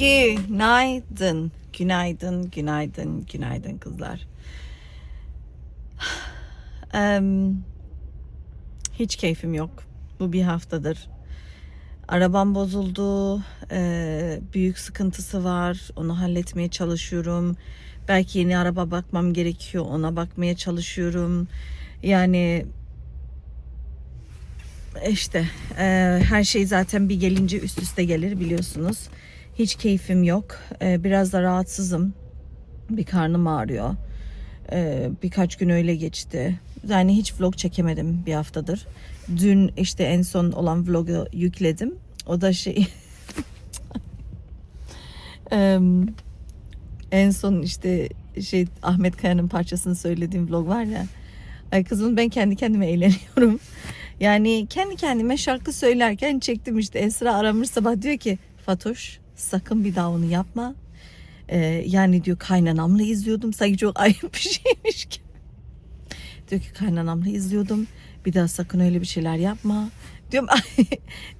Günaydın. Günaydın, günaydın, günaydın kızlar. Em, hiç keyfim yok. Bu bir haftadır. Arabam bozuldu. Ee, büyük sıkıntısı var. Onu halletmeye çalışıyorum. Belki yeni araba bakmam gerekiyor. Ona bakmaya çalışıyorum. Yani işte e, her şey zaten bir gelince üst üste gelir biliyorsunuz. Hiç keyfim yok. E, biraz da rahatsızım. Bir karnım ağrıyor. E, birkaç gün öyle geçti. Yani hiç vlog çekemedim bir haftadır. Dün işte en son olan vlogu yükledim. O da şey Em, en son işte şey Ahmet Kaya'nın parçasını söylediğim vlog var ya. Ay kızım ben kendi kendime eğleniyorum. Yani kendi kendime şarkı söylerken çektim işte Esra aramış sabah diyor ki Fatoş sakın bir daha onu yapma. Ee, yani diyor kaynanamla izliyordum sanki çok ayıp bir şeymiş gibi. Diyor ki kaynanamla izliyordum. Bir daha sakın öyle bir şeyler yapma. Diyorum "Ay,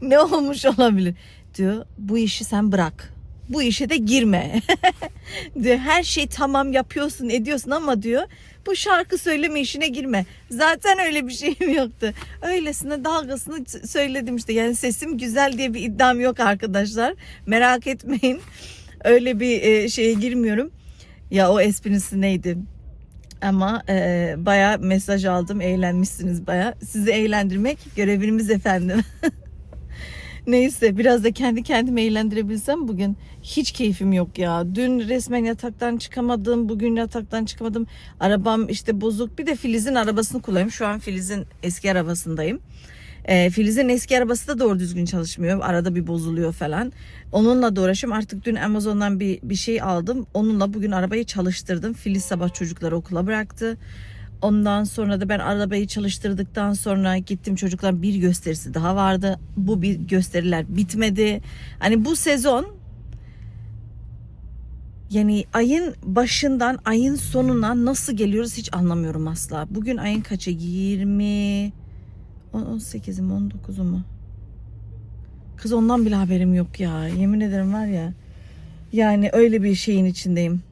ne olmuş olabilir? Diyor bu işi sen bırak. Bu işe de girme. diyor her şey tamam yapıyorsun ediyorsun ama diyor bu şarkı söyleme işine girme. Zaten öyle bir şeyim yoktu. Öylesine dalgasını söyledim işte. Yani sesim güzel diye bir iddiam yok arkadaşlar. Merak etmeyin. Öyle bir e, şeye girmiyorum. Ya o esprisi neydi? Ama e, baya mesaj aldım. Eğlenmişsiniz baya. Sizi eğlendirmek görevimiz efendim. Neyse biraz da kendi kendimi eğlendirebilsem bugün hiç keyfim yok ya. Dün resmen yataktan çıkamadım. Bugün yataktan çıkamadım. Arabam işte bozuk. Bir de Filiz'in arabasını kullanıyorum. Şu an Filiz'in eski arabasındayım. Ee, Filiz'in eski arabası da doğru düzgün çalışmıyor. Arada bir bozuluyor falan. Onunla da uğraşıyorum. Artık dün Amazon'dan bir, bir şey aldım. Onunla bugün arabayı çalıştırdım. Filiz sabah çocukları okula bıraktı. Ondan sonra da ben arabayı çalıştırdıktan sonra gittim çocuklar bir gösterisi daha vardı. Bu bir gösteriler bitmedi. Hani bu sezon yani ayın başından ayın sonuna nasıl geliyoruz hiç anlamıyorum asla. Bugün ayın kaçı? 20 18'i mi 19'u mu? Kız ondan bile haberim yok ya. Yemin ederim var ya. Yani öyle bir şeyin içindeyim.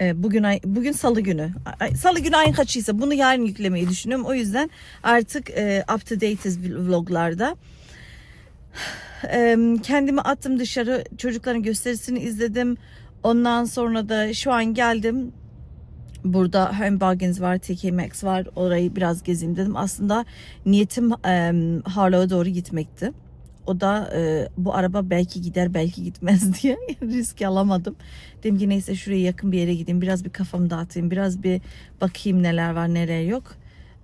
Ee, Bugün ay, bugün salı günü. Salı günü ayın kaçıysa bunu yarın yüklemeyi düşünüyorum. O yüzden artık e, up to date'iz vloglarda. Em, Kendimi attım dışarı. Çocukların gösterisini izledim. Ondan sonra da şu an geldim. Burada Home Bargains var, TK Maxx var. Orayı biraz gezeyim dedim. Aslında niyetim em, Harlow'a doğru gitmekti. O da e, bu araba belki gider belki gitmez diye risk alamadım. Dedim ki neyse şuraya yakın bir yere gideyim. Biraz bir kafamı dağıtayım. Biraz bir bakayım neler var neler yok.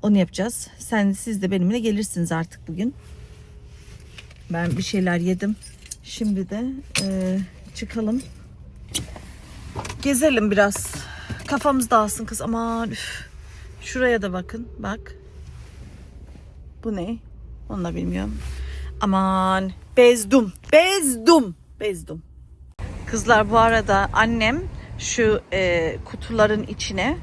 Onu yapacağız. Sen siz de benimle gelirsiniz artık bugün. Ben bir şeyler yedim. Şimdi de e, çıkalım. Gezelim biraz. Kafamız dağılsın kız. Aman üf. Şuraya da bakın. Bak. Bu ne? Onu da bilmiyorum. Aman bezdum. Bezdum. Bezdum. Kızlar bu arada annem şu e, kutuların içine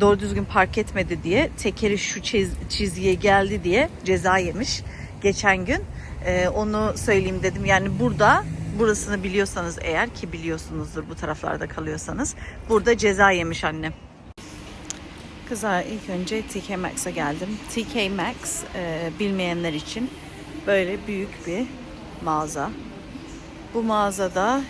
doğru düzgün park etmedi diye tekeri şu çiz, çizgiye geldi diye ceza yemiş geçen gün. E, onu söyleyeyim dedim. Yani burada burasını biliyorsanız eğer ki biliyorsunuzdur bu taraflarda kalıyorsanız burada ceza yemiş annem. Kızlar ilk önce TK Maxx'a geldim. TK Maxx e, bilmeyenler için böyle büyük bir mağaza. Bu mağazada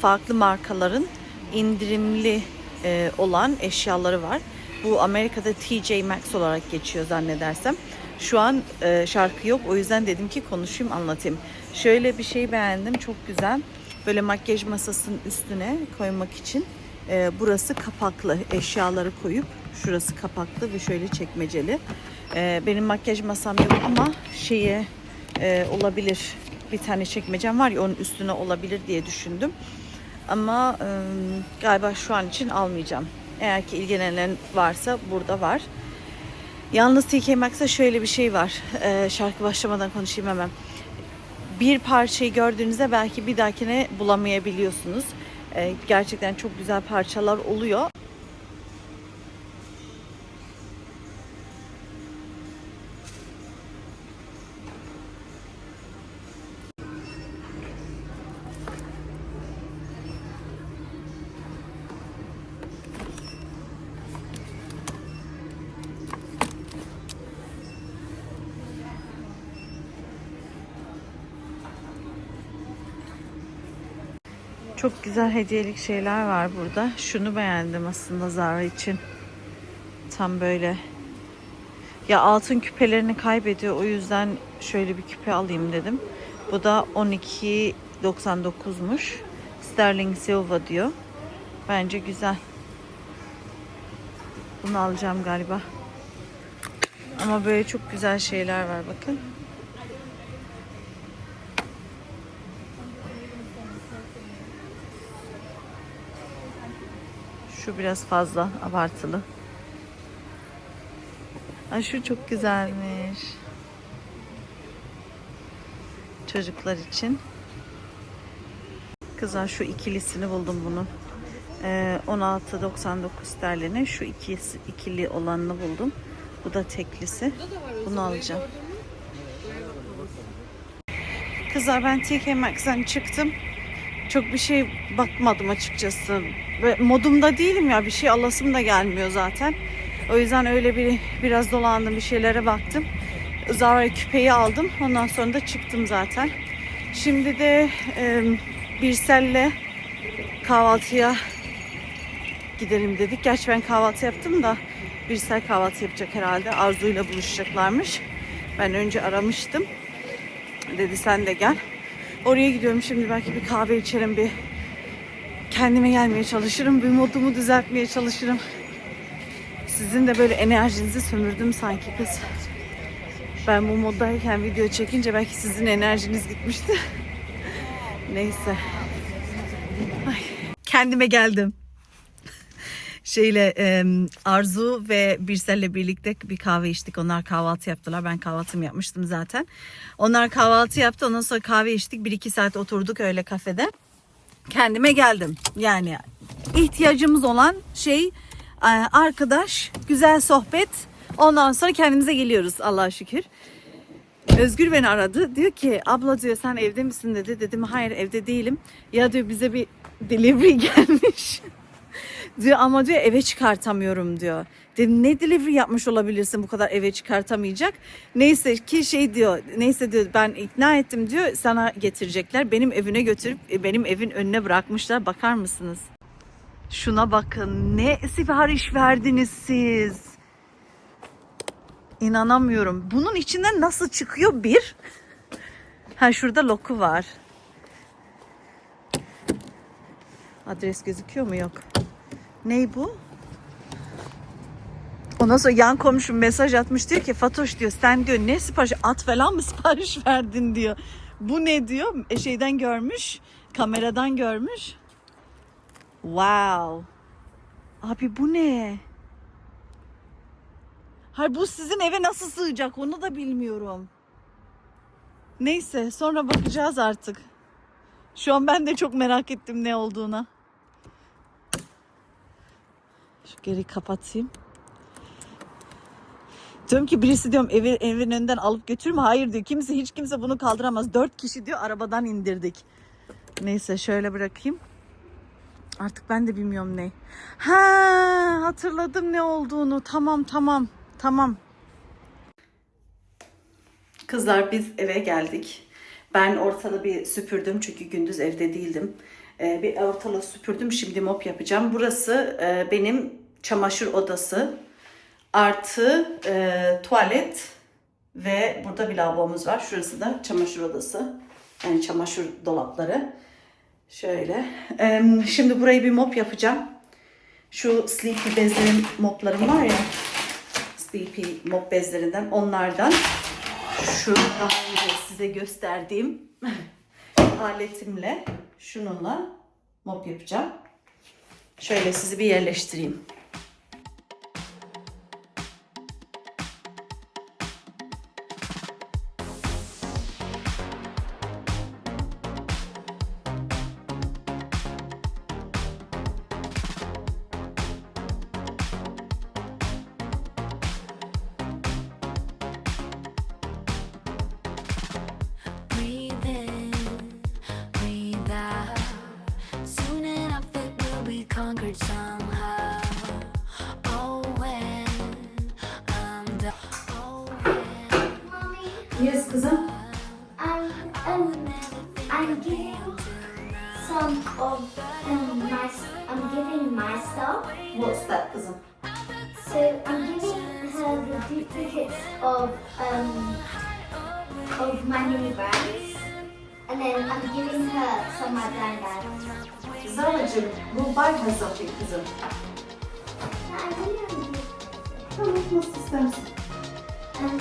farklı markaların indirimli e, olan eşyaları var. Bu Amerika'da TJ Maxx olarak geçiyor zannedersem. Şu an e, şarkı yok o yüzden dedim ki konuşayım anlatayım. Şöyle bir şey beğendim çok güzel. Böyle makyaj masasının üstüne koymak için e, burası kapaklı eşyaları koyup şurası kapaklı ve şöyle çekmeceli. E, benim makyaj masam yok ama şeye e, olabilir bir tane çekmecem var ya onun üstüne olabilir diye düşündüm. Ama e, galiba şu an için almayacağım. Eğer ki ilgilenen varsa burada var. Yalnız TK Maxx'ta şöyle bir şey var. E, şarkı başlamadan konuşayım hemen. Bir parçayı gördüğünüzde belki bir dahakine bulamayabiliyorsunuz. E, gerçekten çok güzel parçalar oluyor. Çok güzel hediyelik şeyler var burada. Şunu beğendim aslında Zara için. Tam böyle. Ya altın küpelerini kaybediyor. O yüzden şöyle bir küpe alayım dedim. Bu da 12.99'muş. Sterling Silver diyor. Bence güzel. Bunu alacağım galiba. Ama böyle çok güzel şeyler var bakın. Şu biraz fazla abartılı. Ay şu çok güzelmiş. Çocuklar için. Kızlar şu ikilisini buldum bunun. Ee, 16.99 sterline şu ikisi, ikili olanını buldum. Bu da teklisi. Bunu alacağım. Kızlar ben TK Maxx'ten çıktım. Çok bir şey bakmadım açıkçası. Ve modumda değilim ya bir şey alasım da gelmiyor zaten. O yüzden öyle bir biraz dolandım bir şeylere baktım. Zara küpeyi aldım. Ondan sonra da çıktım zaten. Şimdi de e, Birsel'le kahvaltıya gidelim dedik. Gerçi ben kahvaltı yaptım da Birsel kahvaltı yapacak herhalde. Arzu'yla buluşacaklarmış. Ben önce aramıştım. Dedi sen de gel. Oraya gidiyorum şimdi belki bir kahve içerim bir kendime gelmeye çalışırım. Bir modumu düzeltmeye çalışırım. Sizin de böyle enerjinizi sömürdüm sanki kız. Ben bu moddayken video çekince belki sizin enerjiniz gitmişti. Neyse. Ay, kendime geldim. Şeyle e, Arzu ve Birsel'le birlikte bir kahve içtik. Onlar kahvaltı yaptılar. Ben kahvaltımı yapmıştım zaten. Onlar kahvaltı yaptı. Ondan sonra kahve içtik. Bir iki saat oturduk öyle kafede. Kendime geldim. Yani ihtiyacımız olan şey e, arkadaş, güzel sohbet. Ondan sonra kendimize geliyoruz Allah'a şükür. Özgür beni aradı. Diyor ki abla diyor sen evde misin dedi. Dedim hayır evde değilim. Ya diyor bize bir delivery gelmiş. Diyor ama diyor eve çıkartamıyorum diyor. Dedim ne delivery yapmış olabilirsin bu kadar eve çıkartamayacak. Neyse ki şey diyor neyse diyor ben ikna ettim diyor sana getirecekler. Benim evine götürüp e, benim evin önüne bırakmışlar. Bakar mısınız? Şuna bakın ne sipariş verdiniz siz. İnanamıyorum. Bunun içinden nasıl çıkıyor bir? Ha şurada loku var. Adres gözüküyor mu? Yok. Ney bu? Ondan sonra yan komşum mesaj atmış diyor ki Fatoş diyor sen diyor ne sipariş at falan mı sipariş verdin diyor. Bu ne diyor? E, şeyden görmüş. Kameradan görmüş. Wow. Abi bu ne? Hayır bu sizin eve nasıl sığacak onu da bilmiyorum. Neyse sonra bakacağız artık. Şu an ben de çok merak ettim ne olduğuna. Şu geri kapatayım. Diyorum ki birisi diyorum evi, evin önünden alıp götürme. Hayır diyor kimse hiç kimse bunu kaldıramaz. Dört kişi diyor arabadan indirdik. Neyse şöyle bırakayım. Artık ben de bilmiyorum ne. Ha hatırladım ne olduğunu. Tamam tamam tamam. Kızlar biz eve geldik. Ben ortalığı bir süpürdüm çünkü gündüz evde değildim. Ee, bir ortalığı süpürdüm. Şimdi mop yapacağım. Burası e, benim çamaşır odası. Artı e, tuvalet ve burada bir lavabomuz var. Şurası da çamaşır odası. Yani çamaşır dolapları. Şöyle. Ee, şimdi burayı bir mop yapacağım. Şu sleepy bezlerim moplarım var ya. Sleepy mop bezlerinden onlardan. Şu daha önce size gösterdiğim aletimle şununla mop yapacağım. Şöyle sizi bir yerleştireyim. So I'm giving her the duplicates of um of my mini brands, and then I'm giving her some of my blind bags. Zara'cığım, we'll buy her something kızım. I giving Tamam, nasıl istersin? um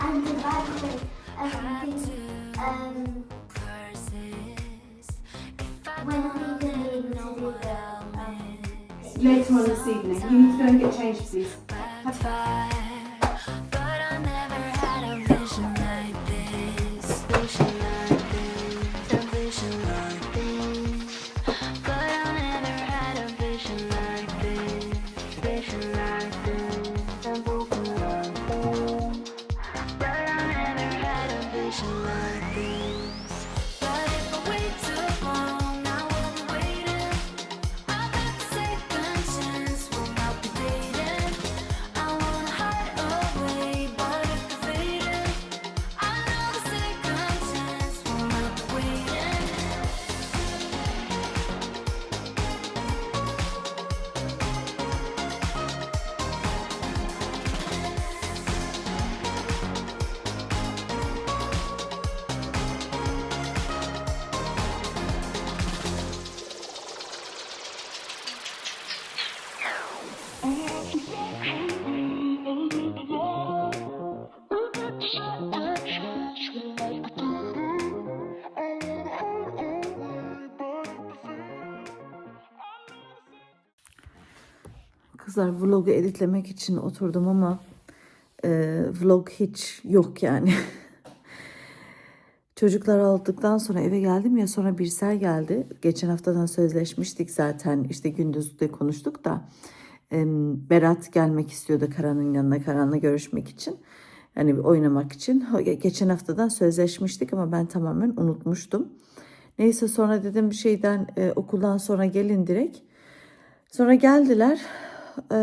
and the bag with um thing, um when are we able to do the later on this evening. You need to go and get changed, please. But Kızlar vlogu editlemek için oturdum ama e, vlog hiç yok yani. Çocuklar aldıktan sonra eve geldim ya sonra Birsel geldi. Geçen haftadan sözleşmiştik zaten işte gündüz de konuştuk da. e, Berat gelmek istiyordu Karan'ın yanına Karan'la görüşmek için. Yani oynamak için. Geçen haftadan sözleşmiştik ama ben tamamen unutmuştum. Neyse sonra dedim bir şeyden e, okuldan sonra gelin direkt. Sonra geldiler. Ee,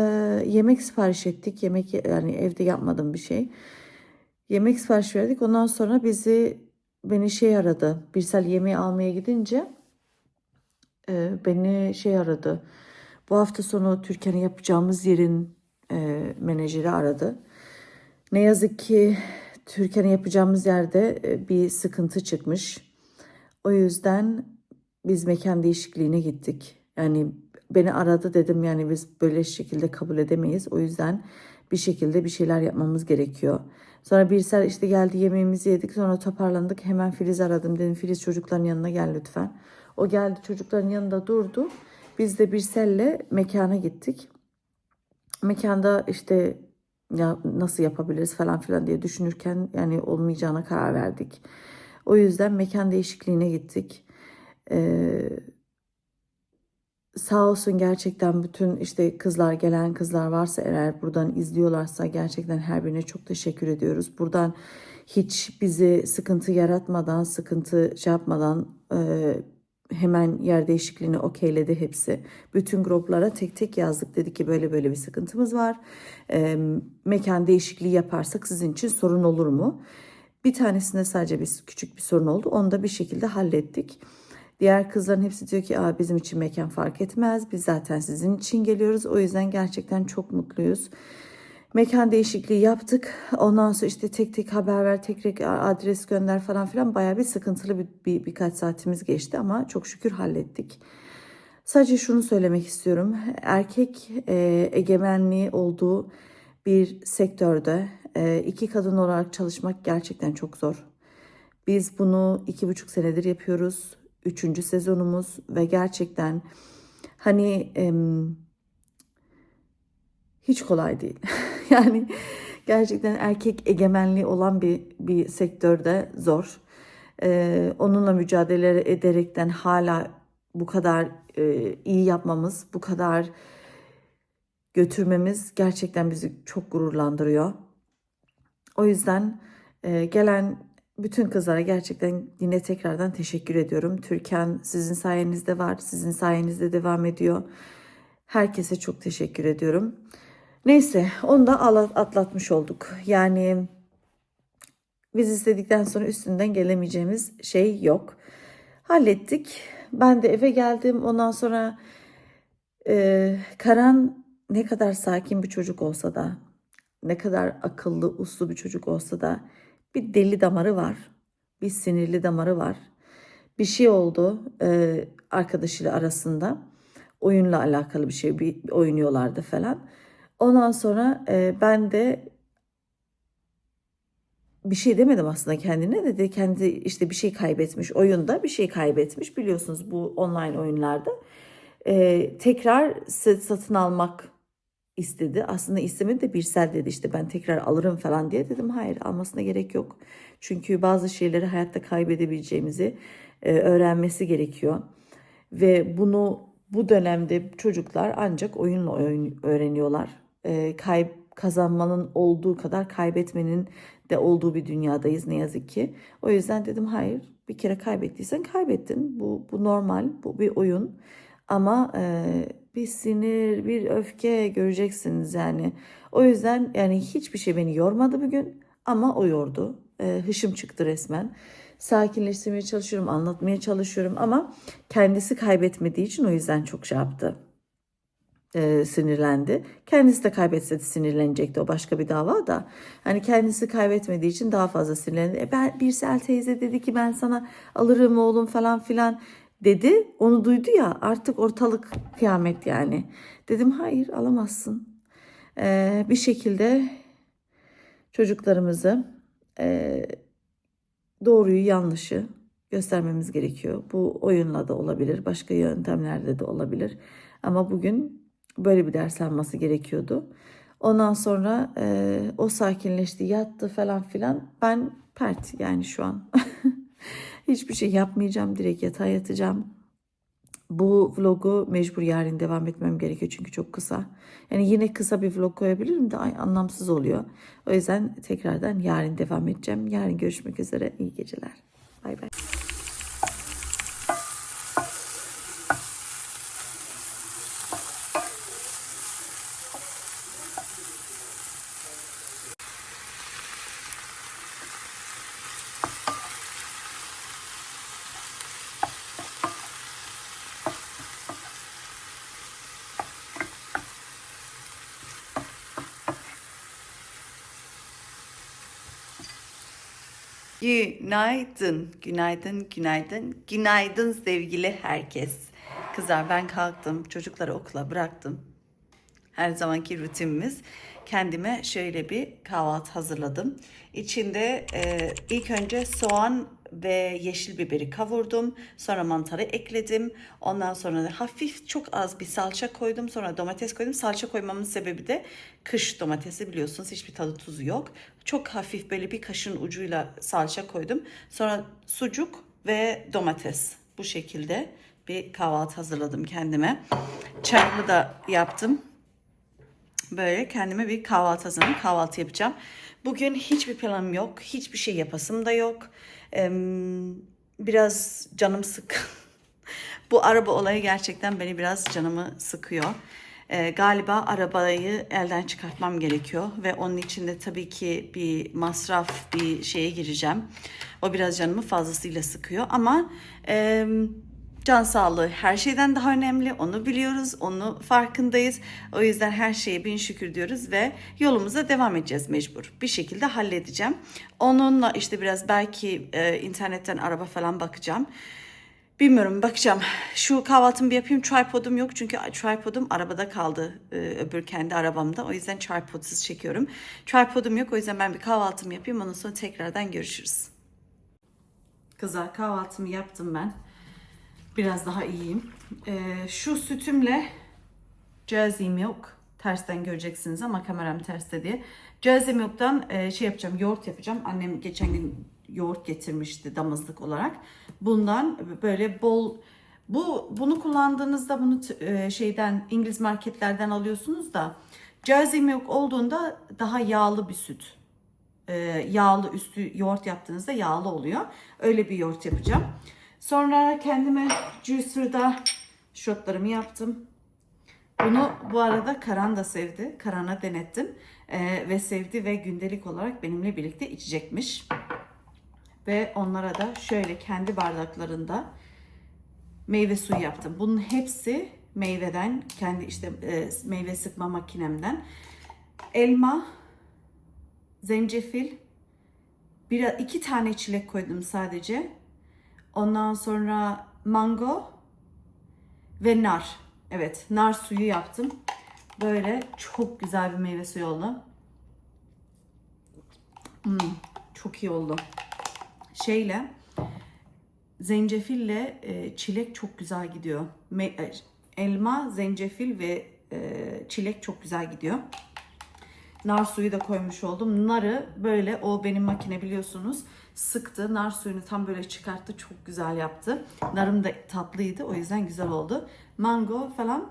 yemek sipariş ettik. Yemek yani evde yapmadım bir şey. Yemek sipariş verdik. Ondan sonra bizi beni şey aradı. Birsel yemeği almaya gidince e, beni şey aradı. Bu hafta sonu Türkiye'nin yapacağımız yerin e, menajeri aradı. Ne yazık ki Türkiye'nin yapacağımız yerde e, bir sıkıntı çıkmış. O yüzden biz mekan değişikliğine gittik. Yani beni aradı dedim yani biz böyle şekilde kabul edemeyiz. O yüzden bir şekilde bir şeyler yapmamız gerekiyor. Sonra Birsel işte geldi yemeğimizi yedik sonra toparlandık. Hemen Filiz aradım dedim Filiz çocukların yanına gel lütfen. O geldi çocukların yanında durdu. Biz de Birsel'le mekana gittik. Mekanda işte ya nasıl yapabiliriz falan filan diye düşünürken yani olmayacağına karar verdik. O yüzden mekan değişikliğine gittik. Ee, sağ olsun gerçekten bütün işte kızlar gelen kızlar varsa eğer buradan izliyorlarsa gerçekten her birine çok teşekkür ediyoruz. Buradan hiç bizi sıkıntı yaratmadan, sıkıntı şey yapmadan e, hemen yer değişikliğini okeyledi hepsi. Bütün gruplara tek tek yazdık. Dedi ki böyle böyle bir sıkıntımız var. E, mekan değişikliği yaparsak sizin için sorun olur mu? Bir tanesinde sadece bir küçük bir sorun oldu. Onu da bir şekilde hallettik. Diğer kızların hepsi diyor ki Aa, bizim için mekan fark etmez. Biz zaten sizin için geliyoruz. O yüzden gerçekten çok mutluyuz. Mekan değişikliği yaptık. Ondan sonra işte tek tek haber ver, tek tek adres gönder falan filan. Bayağı bir sıkıntılı bir, bir birkaç saatimiz geçti ama çok şükür hallettik. Sadece şunu söylemek istiyorum. Erkek e, egemenliği olduğu bir sektörde e, iki kadın olarak çalışmak gerçekten çok zor. Biz bunu iki buçuk senedir yapıyoruz. Üçüncü sezonumuz ve gerçekten hani em, hiç kolay değil. yani gerçekten erkek egemenliği olan bir bir sektörde zor. Ee, onunla mücadele ederekten hala bu kadar e, iyi yapmamız, bu kadar götürmemiz gerçekten bizi çok gururlandırıyor. O yüzden e, gelen bütün kızlara gerçekten yine tekrardan teşekkür ediyorum. Türkan sizin sayenizde var, sizin sayenizde devam ediyor. Herkese çok teşekkür ediyorum. Neyse onu da atlatmış olduk. Yani biz istedikten sonra üstünden gelemeyeceğimiz şey yok. Hallettik ben de eve geldim. Ondan sonra e, Karan ne kadar sakin bir çocuk olsa da, ne kadar akıllı, uslu bir çocuk olsa da bir deli damarı var. Bir sinirli damarı var. Bir şey oldu e, arkadaşıyla arasında. Oyunla alakalı bir şey bir, oynuyorlardı falan. Ondan sonra e, ben de bir şey demedim aslında kendine dedi kendi işte bir şey kaybetmiş oyunda bir şey kaybetmiş biliyorsunuz bu online oyunlarda Ee, tekrar satın almak istedi aslında istemedi de Birsel dedi işte ben tekrar alırım falan diye dedim hayır almasına gerek yok çünkü bazı şeyleri hayatta kaybedebileceğimizi e, öğrenmesi gerekiyor ve bunu bu dönemde çocuklar ancak oyunla oyun öğreniyorlar. Ee, kayb kazanmanın olduğu kadar kaybetmenin de olduğu bir dünyadayız ne yazık ki. O yüzden dedim hayır bir kere kaybettiysen kaybettin. Bu, bu normal bu bir oyun. Ama e, bir sinir bir öfke göreceksiniz yani. O yüzden yani hiçbir şey beni yormadı bugün ama o yordu. E, hışım çıktı resmen. Sakinleştirmeye çalışıyorum, anlatmaya çalışıyorum ama kendisi kaybetmediği için o yüzden çok şey yaptı. E, sinirlendi. Kendisi de kaybetseydi sinirlenecekti o başka bir dava da. Hani kendisi kaybetmediği için daha fazla sinirlendi. E ben Birsel teyze dedi ki ben sana alırım oğlum falan filan dedi. Onu duydu ya artık ortalık kıyamet yani. Dedim hayır alamazsın. E, bir şekilde çocuklarımızı e, doğruyu yanlışı göstermemiz gerekiyor. Bu oyunla da olabilir, başka yöntemlerde de olabilir. Ama bugün böyle bir ders alması gerekiyordu. Ondan sonra e, o sakinleşti, yattı falan filan. Ben pert yani şu an. Hiçbir şey yapmayacağım, direkt yatağa yatacağım. Bu vlogu mecbur yarın devam etmem gerekiyor çünkü çok kısa. Yani yine kısa bir vlog koyabilirim de anlamsız oluyor. O yüzden tekrardan yarın devam edeceğim. Yarın görüşmek üzere. İyi geceler. Günaydın, günaydın, günaydın, günaydın sevgili herkes. Kızlar ben kalktım, çocukları okula bıraktım. Her zamanki rutinimiz. Kendime şöyle bir kahvaltı hazırladım. İçinde e, ilk önce soğan ve yeşil biberi kavurdum. Sonra mantarı ekledim. Ondan sonra da hafif çok az bir salça koydum. Sonra domates koydum. Salça koymamın sebebi de kış domatesi biliyorsunuz hiçbir tadı tuzu yok. Çok hafif böyle bir kaşın ucuyla salça koydum. Sonra sucuk ve domates bu şekilde bir kahvaltı hazırladım kendime. Çayımı da yaptım böyle kendime bir kahvaltı hazırladım. Kahvaltı yapacağım. Bugün hiçbir planım yok. Hiçbir şey yapasım da yok. Ee, biraz canım sık. Bu araba olayı gerçekten beni biraz canımı sıkıyor. Ee, galiba arabayı elden çıkartmam gerekiyor ve onun için de tabii ki bir masraf bir şeye gireceğim. O biraz canımı fazlasıyla sıkıyor ama e, can sağlığı her şeyden daha önemli. Onu biliyoruz, onu farkındayız. O yüzden her şeye bin şükür diyoruz ve yolumuza devam edeceğiz mecbur. Bir şekilde halledeceğim. Onunla işte biraz belki e, internetten araba falan bakacağım. Bilmiyorum bakacağım. Şu kahvaltımı bir yapayım. Tripodum yok çünkü tripodum arabada kaldı. Ee, öbür kendi arabamda. O yüzden tripodsuz çekiyorum. Tripodum yok o yüzden ben bir kahvaltımı yapayım. Ondan sonra tekrardan görüşürüz. Kızlar kahvaltımı yaptım ben. Biraz daha iyiyim. Ee, şu sütümle Jersey Milk tersten göreceksiniz ama kameram terste diye. Jersey Milk'tan e, şey yapacağım, yoğurt yapacağım. Annem geçen gün yoğurt getirmişti damızlık olarak. Bundan böyle bol bu bunu kullandığınızda bunu e, şeyden İngiliz marketlerden alıyorsunuz da Jersey Milk olduğunda daha yağlı bir süt. E, yağlı üstü yoğurt yaptığınızda yağlı oluyor. Öyle bir yoğurt yapacağım. Sonra kendime juicer'da şotlarımı yaptım. Bunu bu arada Karan da sevdi. Karan'a denettim. Ee, ve sevdi ve gündelik olarak benimle birlikte içecekmiş. Ve onlara da şöyle kendi bardaklarında meyve suyu yaptım. Bunun hepsi meyveden, kendi işte e, meyve sıkma makinemden. Elma, zencefil, bir, iki tane çilek koydum sadece. Ondan sonra mango ve nar. Evet, nar suyu yaptım. Böyle çok güzel bir meyve suyu oldu. Hmm, çok iyi oldu. Şeyle, zencefille e, çilek çok güzel gidiyor. Me- e, elma, zencefil ve e, çilek çok güzel gidiyor. Nar suyu da koymuş oldum. Narı böyle o benim makine biliyorsunuz sıktı. Nar suyunu tam böyle çıkarttı. Çok güzel yaptı. Narım da tatlıydı. O yüzden güzel oldu. Mango falan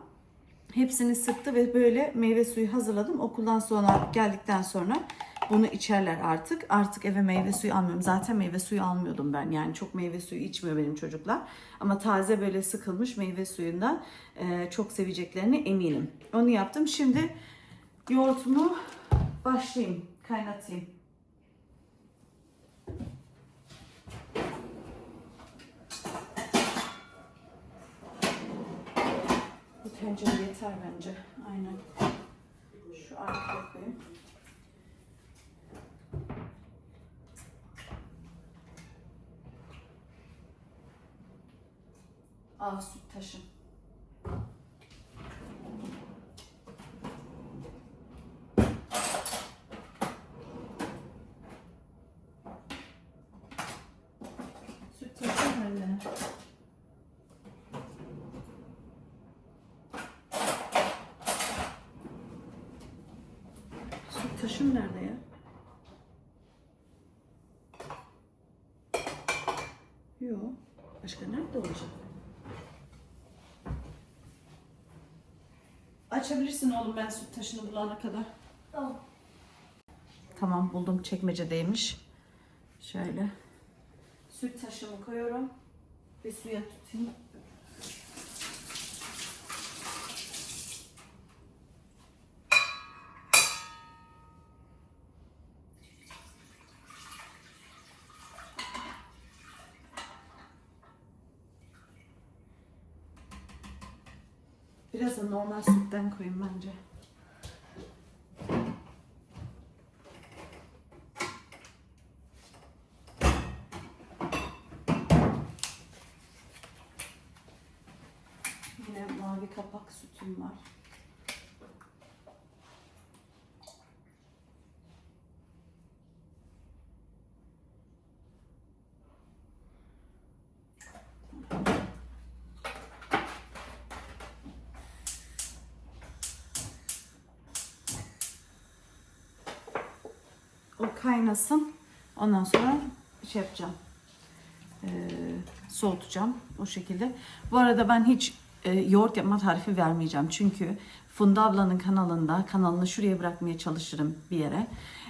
hepsini sıktı ve böyle meyve suyu hazırladım. Okuldan sonra geldikten sonra bunu içerler artık. Artık eve meyve suyu almıyorum. Zaten meyve suyu almıyordum ben. Yani çok meyve suyu içmiyor benim çocuklar. Ama taze böyle sıkılmış meyve suyundan e, çok seveceklerini eminim. Onu yaptım. Şimdi yoğurtumu başlayayım. Kaynatayım. Tencere yeter bence. Aynen. Şu arkaya koyayım. Aa süt taşım. Süt taşım nerede? Süt taşım nerede ya? Yok. Başka nerede olacak? Açabilirsin oğlum ben süt taşını bulana kadar. Tamam. Tamam buldum çekmecedeymiş. Şöyle. Süt taşımı koyuyorum. Bir suya tutayım. Biraz da normal sütten koyayım bence. O kaynasın. Ondan sonra şey yapacağım. Ee, soğutacağım o şekilde. Bu arada ben hiç e, yoğurt yapma tarifi vermeyeceğim. Çünkü Funda ablanın kanalında, kanalını şuraya bırakmaya çalışırım bir yere.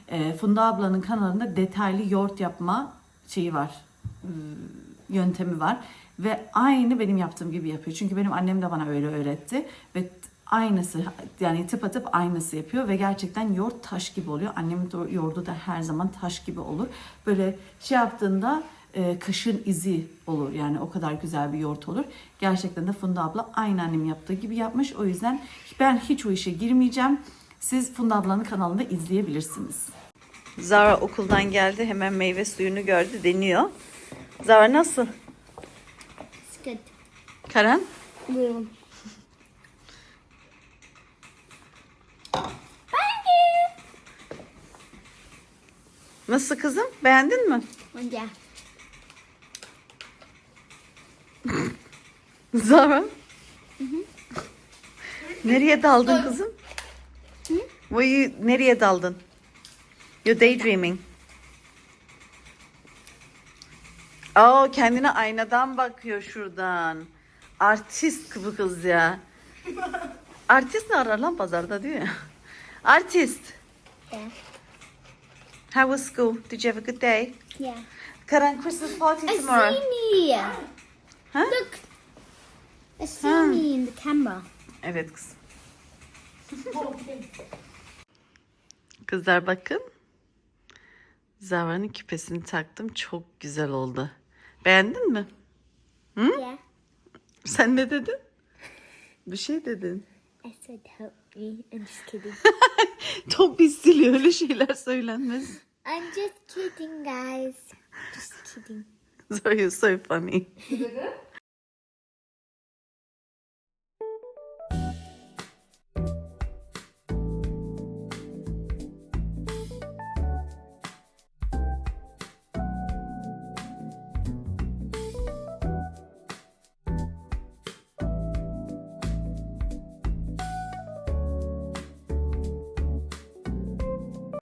E, Funda ablanın kanalında detaylı yoğurt yapma şeyi var. e, yöntemi var. Ve aynı benim yaptığım gibi yapıyor. Çünkü benim annem de bana öyle öğretti. Ve aynısı yani tıpatıp aynısı yapıyor ve gerçekten yoğurt taş gibi oluyor. Annemin yoğurdu da her zaman taş gibi olur. Böyle şey yaptığında e, kaşın izi olur yani o kadar güzel bir yoğurt olur. Gerçekten de Funda abla aynı annem yaptığı gibi yapmış. O yüzden ben hiç o işe girmeyeceğim. Siz Funda ablanın kanalında izleyebilirsiniz. Zara okuldan geldi hemen meyve suyunu gördü deniyor. Zara nasıl? Good. Karen? Buyurun. Nasıl kızım? Beğendin mi? Yeah. Zara? Nereye daldın kızım? Were you, nereye daldın? You're daydreaming. Aa kendine aynadan bakıyor şuradan. Artist bu kız ya. Artist ne arar lan pazarda diyor ya. Artist. Yeah. How was school? Did you have a good day? Yeah. Karan Christmas party I tomorrow. see me. Huh? Look. I see me in the camera. Evet kızım. Kızlar bakın. Zavra'nın küpesini taktım. Çok güzel oldu. Beğendin mi? Yeah. Sen ne dedin? Bir şey dedin. I said help me. I'm just kidding. Çok pis siliyor öyle şeyler söylenmez. I'm just kidding, guys. Just kidding. So you're so funny.